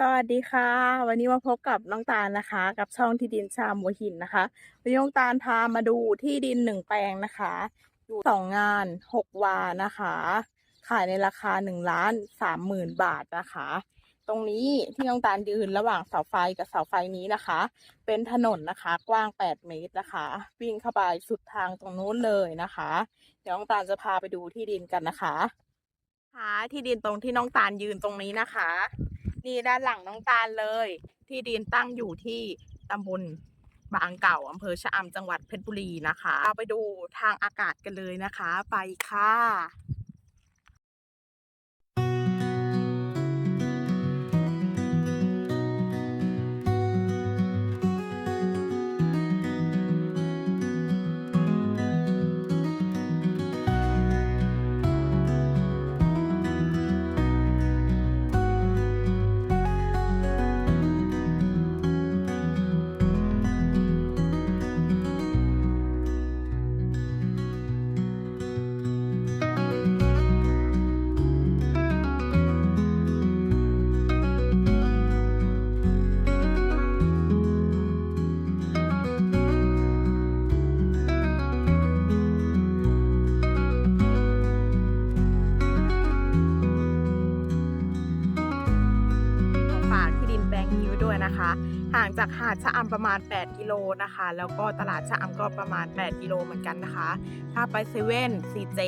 สวัสดีค่ะ วันนี้มาพบกับน้องตาลนะคะ กับช่องที่ดินชามหัวหินนะคะวันนี้น้องตาลพามาดูที่ดินหนึ่งแปลงนะคะอยู่สองงานหกวานะคะ ขายในราคาหนึ่งล้านสามหมื่นบาทนะคะ ตรงนี้ที่น้องตาลยืนระหว่างเสาไฟกับเสาไฟนี้นะคะ เป็นถนนนะคะ กว้างแปดเมตรนะคะ วิ่งเข้าไปสุดทางตรงนู้นเลยนะคะ เดี๋ยวน้องตาลจะพาไปดูที่ดินกันนะคะค่ะที่ดินตรงที่น้องตาลยืนตรงนี้นะคะ นี่ด้านหลังน้องตาลเลย ที่ดินตั้งอยู่ที่ตำบลบางเก่าอำเภอชะอำจังหวัดเพชรบุรีนะคะ เอาไปดูทางอากาศกันเลยนะคะ ไปค่ะ งนี้วด้วยนะคะ ห่างจากหาดชะอำประมาณ 8 กิโลนะคะ แล้วก็ตลาดชะอำก็ประมาณ 8 กิโลเหมือนกันนะคะ ถ้าไปเซเว่นซีเจ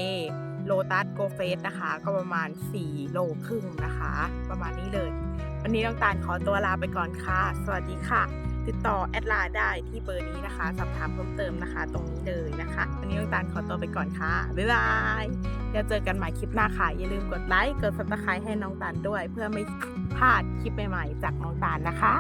โลตัสโกเฟสนะคะ ก็ประมาณ 4 โลครึ่งนะคะ ประมาณนี้เลย วันนี้น้องตาลขอตัวลาไปก่อนค่ะ สวัสดีค่ะ ติดต่อแอดไลน์ได้ที่เบอร์นี้นะคะ สอบถามเพิ่มเติมนะคะ ตรงนี้เลยนะคะ วันนี้น้องตาลขอตัวไปก่อนค่ะ บ๊ายบาย เดี๋ยวเจอกันใหม่คลิปหน้าค่ะอย่าลืมกดไลค์กดซับสไครต์ให้น้องตาลด้วย เพื่อไม่พลาดคลิปใหม่ๆจากน้องตาลนะคะ